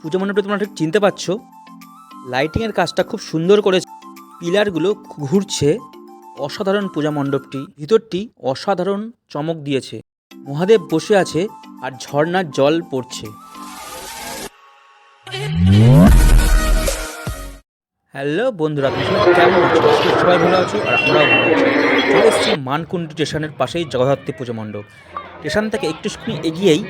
পুজো মণ্ডপটা তোমরা ঠিক চিনতে পারছ। লাইটিংয়ের কাজটা খুব সুন্দর করেছে। পিলারগুলো ঘুরছে। অসাধারণ পূজা মণ্ডপটি। ভিতরটি অসাধারণ চমক দিয়েছে। মহাদেব বসে আছে আর ঝর্ণার জল পড়ছে। হ্যালো বন্ধুরা কেমন আছো? সবাই ভালো আছো আর আমরাও ভালো আছি। চলে এসেছি মানকুণ্ডি স্টেশনের পাশেই জগদ্ধাত্রী পুজো মণ্ডপ। স্টেশন থেকে একটুখানি এগিয়েই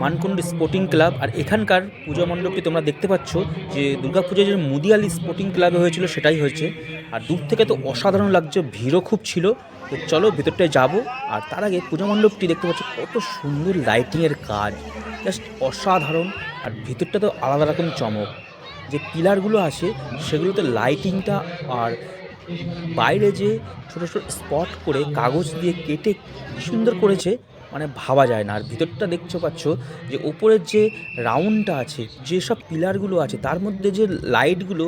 মানকুণ্ডি স্পোর্টিং ক্লাব আর এখানকার পুজো মণ্ডপটি তোমরা দেখতে পাচ্ছ যে দুর্গাপুজো যে মুদিয়ালি স্পোর্টিং ক্লাবে হয়েছিল সেটাই হয়েছে। আর দূর থেকে তো অসাধারণ লাগছে, ভিড়ও খুব ছিল। তো চলো ভেতরটায় যাব আর তার আগে পুজো মণ্ডপটি দেখতে পাচ্ছ, কত সুন্দর লাইটিংয়ের কাজ। জাস্ট অসাধারণ আর ভিতরটা তো আলাদা রকম চমক। যে পিলারগুলো আছে সেগুলোতে লাইটিংটা আর বাইরে যে ছোটো ছোটো স্পট করে কাগজ দিয়ে কেটে সুন্দর করেছে মানে ভাবা যায় না। আর ভিতরটা দেখছ পাচ্ছ যে ওপরের যে রাউন্ডটা আছে যেসব পিলারগুলো আছে, তার মধ্যে যে লাইটগুলো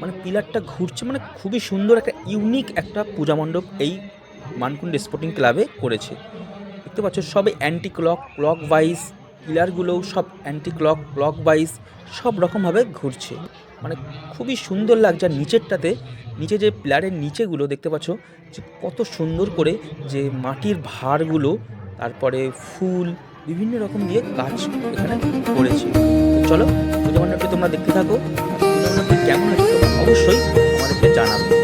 মানে পিলারটা ঘুরছে মানে খুবই সুন্দর একটা ইউনিক একটা পূজা মণ্ডপ এই মানকুণ্ড স্পোর্টিং ক্লাবে করেছে। দেখতে পাচ্ছ সবে অ্যান্টি ক্লক ক্লক ওয়াইজ পিলারগুলোও সব অ্যান্টি ক্লক ক্লক ওয়াইজ সব রকমভাবে ঘুরছে। মানে খুবই সুন্দর লাগছে। আর নিচেরটাতে, নিচে যে পিলারের নিচেগুলো দেখতে পাচ্ছ যে কত সুন্দর করে যে মাটির ভাঁড়গুলো তারপরে ফুল, বিভিন্ন রকম দিয়ে কাজ এখানে করেছে। চলো, পুজো মণ্ডপটি তোমরা দেখতে থাকো। পুজো মণ্ডপটি কেমন হয়েছে, অবশ্যই আমাদেরকে জানাবে।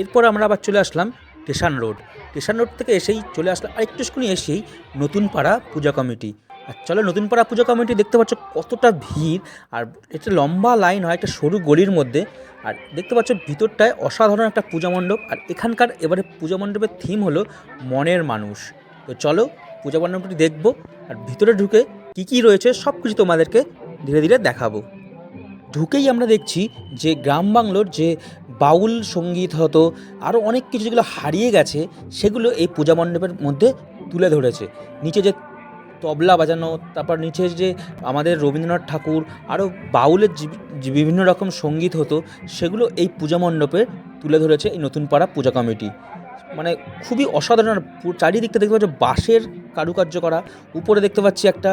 এরপর আমরা আবার চলে আসলাম স্টেশন রোড। স্টেশন রোড থেকে এসেই চলে আসলাম আর একটুখানি এসেই নতুন পাড়া পূজা কমিটি। আর চলো নতুন পাড়া পূজা কমিটি দেখতে পাচ্ছ কতটা ভিড়, আর এটা লম্বা লাইন হয় একটা সরু গলির মধ্যে। আর দেখতে পাচ্ছ ভিতরটায় অসাধারণ একটা পূজা মণ্ডপ, আর এখানকার এবারে পূজা মণ্ডপের থিম হলো মনের মানুষ। তো চলো পূজা মণ্ডপটি দেখব, আর ভিতরে ঢুকে কী কী রয়েছে সব কিছু তোমাদেরকে ধীরে ধীরে দেখাবো। ঢুকেই আমরা দেখছি যে গ্রাম বাংলোর যে বাউল সংগীত হতো আরও অনেক কিছু যেগুলো হারিয়ে গেছে, সেগুলো এই পূজা মণ্ডপের মধ্যে তুলে ধরেছে। নিচে যে তবলা বাজানো, তারপর নিচে যে আমাদের রবীন্দ্রনাথ ঠাকুর আরও বাউলের বিভিন্ন রকম সংগীত হতো, সেগুলো এই পূজা মণ্ডপে তুলে ধরেছে এই নতুন পাড়া পূজা কমিটি। মানে খুবই অসাধারণ চারিদিকটা দেখতে পাচ্ছ বাঁশের কারুকার্য করা। উপরে দেখতে পাচ্ছি একটা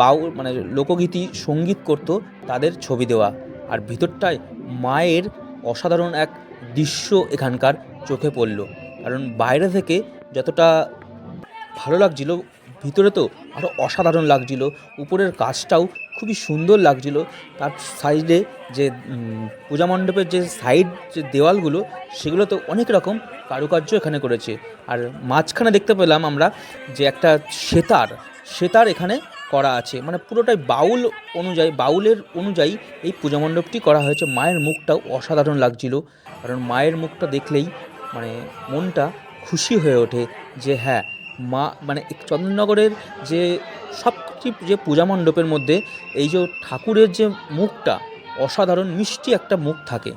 বাউ মানে লোকগীতি সংগীত করতো তাদের ছবি দেওয়া। আর ভিতরটায় মায়ের অসাধারণ এক দৃশ্য এখানকার চোখে পড়ল। কারণ বাইরে থেকে যতটা ভালো লাগছিল ভিতরে তো আরও অসাধারণ লাগছিল। উপরের কাজটাও খুবই সুন্দর লাগছিল। তার সাইডে যে পূজা মণ্ডপের যে সাইড যে দেওয়ালগুলো, সেগুলো তো অনেক রকম কারুকার্য এখানে করেছে। আর মাঝখানে দেখতে পেলাম আমরা যে একটা সেতার সেতার এখানে করা আছে। মানে পুরোটাই বাউল অনুযায়ী, বাউলের অনুযায়ী এই পূজা মণ্ডপটি করা হয়েছে। মায়ের মুখটাও অসাধারণ লাগছিল। কারণ মায়ের মুখটা দেখলেই মানে মনটা খুশি হয়ে ওঠে যে হ্যাঁ মা মানে চন্দননগরের যে সবচেয়ে যে পূজা মণ্ডপের মধ্যে এই যে ঠাকুরের যে মুখটা, অসাধারণ মিষ্টি একটা মুখ থাকে।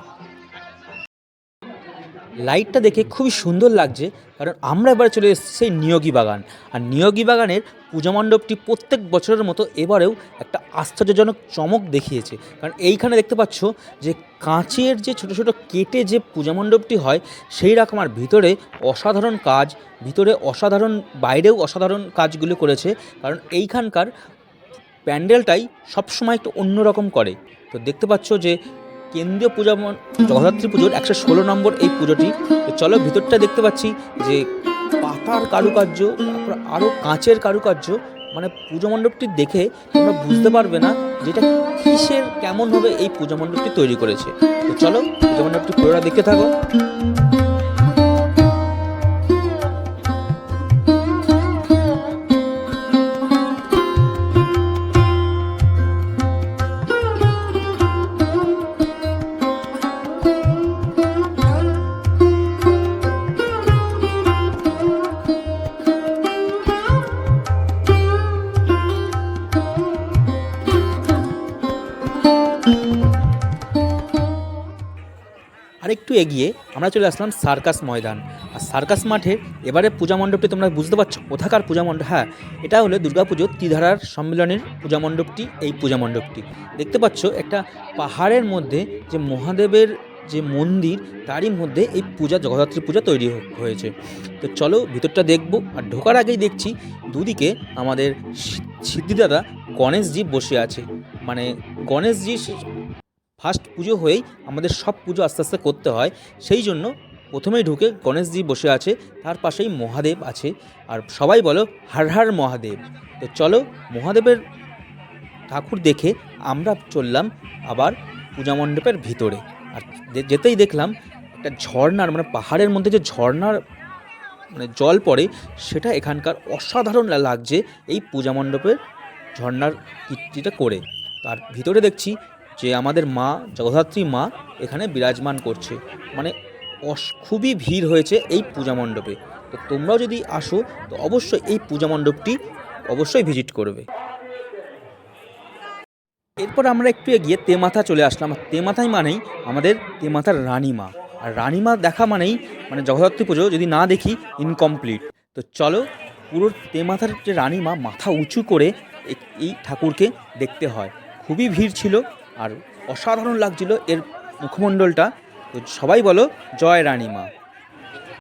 লাইটটা দেখে খুবই সুন্দর লাগছে, কারণ আমরা এবারে চলে এসেছি সেই নিয়োগী বাগান। আর নিয়োগী বাগানের পূজা মণ্ডপটি প্রত্যেক বছরের মতো এবারেও একটা আশ্চর্যজনক চমক দেখিয়েছে। কারণ এইখানে দেখতে পাচ্ছ যে কাঁচের যে ছোট ছোট কেটে যে পূজা মণ্ডপটি হয়, সেই রকম আর ভিতরে অসাধারণ কাজ, ভিতরে অসাধারণ, বাইরেও অসাধারণ কাজগুলো করেছে। কারণ এইখানকার প্যান্ডেলটাই সবসময় একটু অন্যরকম করে। তো দেখতে পাচ্ছ যে কেন্দ্রীয় পূজা জগদ্ধাত্রী পুজোর একশো ষোলো নম্বর এই পুজোটি। তো চলো ভিতরটা দেখতে পাচ্ছি যে পাতার কারুকার্য, তারপর আরও কাঁচের কারুকার্য মানে পুজো মণ্ডপটি দেখে তোমরা বুঝতে পারবে না যেটা কিসের, কেমনভাবে এই পুজো মণ্ডপটি তৈরি করেছে। তো চলো পুজো মণ্ডপটি পুরোটা দেখতে থাকো। একটু এগিয়ে আমরা চলে আসলাম সার্কাস ময়দান। আর সার্কাস মাঠে এবারে পূজা মণ্ডপটি তোমরা বুঝতে পারছ, কোথাকার পূজা মণ্ডপ? হ্যাঁ এটা হলো দুর্গাপুজো ত্রিধারার সম্মেলনের পূজা মণ্ডপটি, এই পূজা মণ্ডপটি। দেখতে পাচ্ছ একটা পাহাড়ের মধ্যে যে মহাদেবের যে মন্দির, তারই মধ্যে এই পূজা, জগদ্ধাত্রী পূজা তৈরি হয়েছে। তো চলো ভিতরটা দেখব, আর ঢোকার আগেই দেখছি দুদিকে আমাদের সিদ্ধিদাদা গণেশজি বসে আছে। মানে গণেশজি ফার্স্ট পুজো হয়েই আমাদের সব পুজো আস্তে আস্তে করতে হয়। সেই জন্য প্রথমেই ঢুকে গণেশজি বসে আছে, তার পাশেই মহাদেব আছে। আর সবাই বলো, হার হার মহাদেব। তো চলো মহাদেবের ঠাকুর দেখে আমরা চললাম আবার পূজা মণ্ডপের ভিতরে। আর যেতেই দেখলাম একটা ঝর্ণার মানে পাহাড়ের মধ্যে যে ঝর্ণার মানে জল পড়ে, সেটা এখানকার অসাধারণ লাগছে এই পূজা মণ্ডপের ঝর্ণার কীর্তিটা করে। তার ভিতরে দেখছি যে আমাদের মা, জগদ্ধাত্রী মা এখানে বিরাজমান করছে। মানে অস, খুবই ভিড় হয়েছে এই পূজা মণ্ডপে। তো তোমরাও যদি আসো, তো অবশ্যই এই পূজা মণ্ডপটি অবশ্যই ভিজিট করবে। এরপর আমরা একটু এগিয়ে তেমাথা চলে আসলাম। তেমাথাই মানেই আমাদের তেমাথার রানীমা আর রানীমা দেখা মানেই মানে জগদ্ধাত্রী পুজো যদি না দেখি ইনকমপ্লিট তো চলো, পুরো তেমাথার যে রানীমা মাথা উঁচু করে এই ঠাকুরকে দেখতে হয়। খুবই ভিড় ছিল। আর অসাধারণ লাগছিল এর মুখমণ্ডলটা। তো সবাই বলো জয় রানীমা।